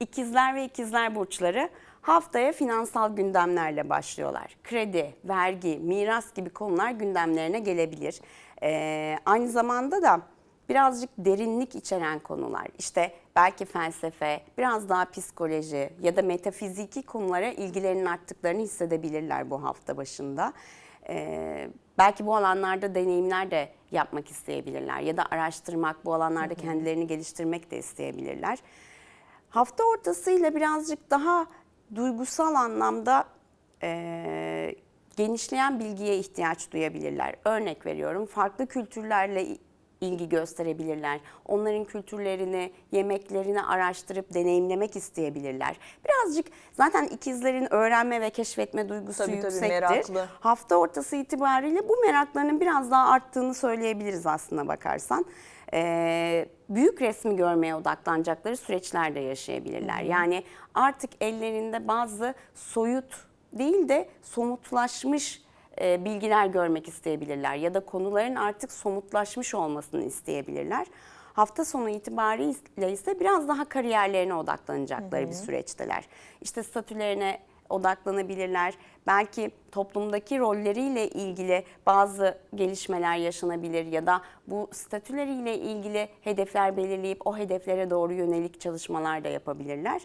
İkizler ve ikizler burçları haftaya finansal gündemlerle başlıyorlar. Kredi, vergi, miras gibi konular gündemlerine gelebilir. Ee, aynı zamanda da birazcık derinlik içeren konular. İşte belki felsefe, biraz daha psikoloji ya da metafiziki konulara ilgilerinin arttıklarını hissedebilirler bu hafta başında. Ee, belki bu alanlarda deneyimler de yapmak isteyebilirler ya da araştırmak, bu alanlarda kendilerini geliştirmek de isteyebilirler. Hafta ortasıyla birazcık daha duygusal anlamda eee, genişleyen bilgiye ihtiyaç duyabilirler. Örnek veriyorum farklı kültürlerle ilgi gösterebilirler. Onların kültürlerini, yemeklerini araştırıp deneyimlemek isteyebilirler. Birazcık zaten ikizlerin öğrenme ve keşfetme duygusu Tabii, tabii, yüksektir. meraklı. Hafta ortası itibariyle bu meraklarının biraz daha arttığını söyleyebiliriz aslına bakarsan. Ee, büyük resmi görmeye odaklanacakları süreçler de yaşayabilirler. Yani artık ellerinde bazı soyut değil de somutlaşmış e, bilgiler görmek isteyebilirler ya da konuların artık somutlaşmış olmasını isteyebilirler. Hafta sonu itibariyle ise biraz daha kariyerlerine odaklanacakları bir süreçteler. İşte statülerine odaklanabilirler. Belki toplumdaki rolleriyle ilgili bazı gelişmeler yaşanabilir ya da bu statüleriyle ilgili hedefler belirleyip o hedeflere doğru yönelik çalışmalar da yapabilirler.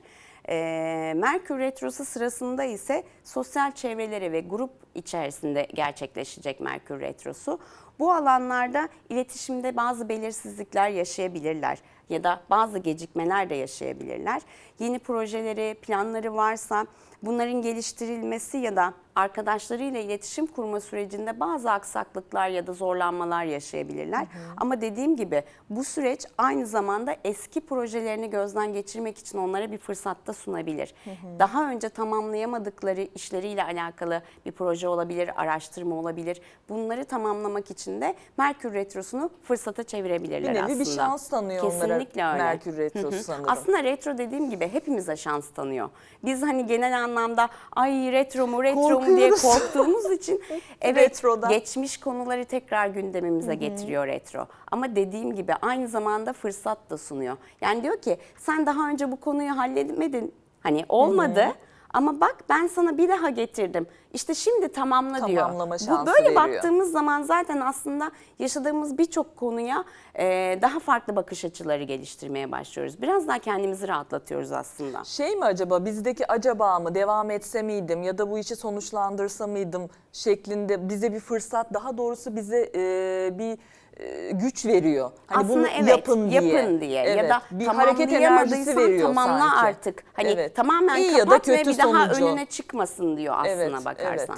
Ee, Merkür Retrosu sırasında ise sosyal çevreleri ve grup içerisinde gerçekleşecek Merkür Retrosu. Bu alanlarda iletişimde bazı belirsizlikler yaşayabilirler ya da bazı gecikmeler de yaşayabilirler. Yeni projeleri, planları varsa bunların geliştirilmesi ya da arkadaşlarıyla iletişim kurma sürecinde bazı aksaklıklar ya da zorlanmalar yaşayabilirler. Ama dediğim gibi bu süreç aynı zamanda eski projelerini gözden geçirmek için onlara bir fırsatta sunabilir. Daha önce tamamlayamadıkları işleriyle alakalı bir proje olabilir, araştırma olabilir. Bunları tamamlamak için de Merkür Retrosu'nu fırsata çevirebilirler Bir aslında. bir şans tanıyor onlara Kesinlikle öyle. Merkür Retrosu Hı hı. sanırım. Aslında retro dediğim gibi hepimize şans tanıyor. Biz hani genel anlamda ay retro mu retro mu diye Korkuyoruz. korktuğumuz için evet Retrodan. geçmiş konuları tekrar gündemimize getiriyor retro. Ama dediğim gibi aynı zamanda fırsat da sunuyor. Yani diyor ki sen daha önce bu konuyu halledemedin. Hani olmadı. Ama bak ben sana bir daha getirdim. İşte şimdi tamamla diyor. Tamamlama Bu şansı böyle veriyor. baktığımız zaman zaten aslında yaşadığımız birçok konuya e, daha farklı bakış açıları geliştirmeye başlıyoruz. Biraz daha kendimizi rahatlatıyoruz aslında. Şey mi acaba bizdeki acaba mı devam etse miydim ya da bu işi sonuçlandırsa mıydım şeklinde bize bir fırsat daha doğrusu bize e, bir güç veriyor. Hani Aslında bunu evet yapın diye. yapın diye ya Evet, da bir hareket enerjisi veriyor tamamla sanki. artık. Hani Evet. tamamen İyi ya da kapat ve kötü bir daha sonucu. önüne çıkmasın diyor aslına Evet, bakarsan. evet.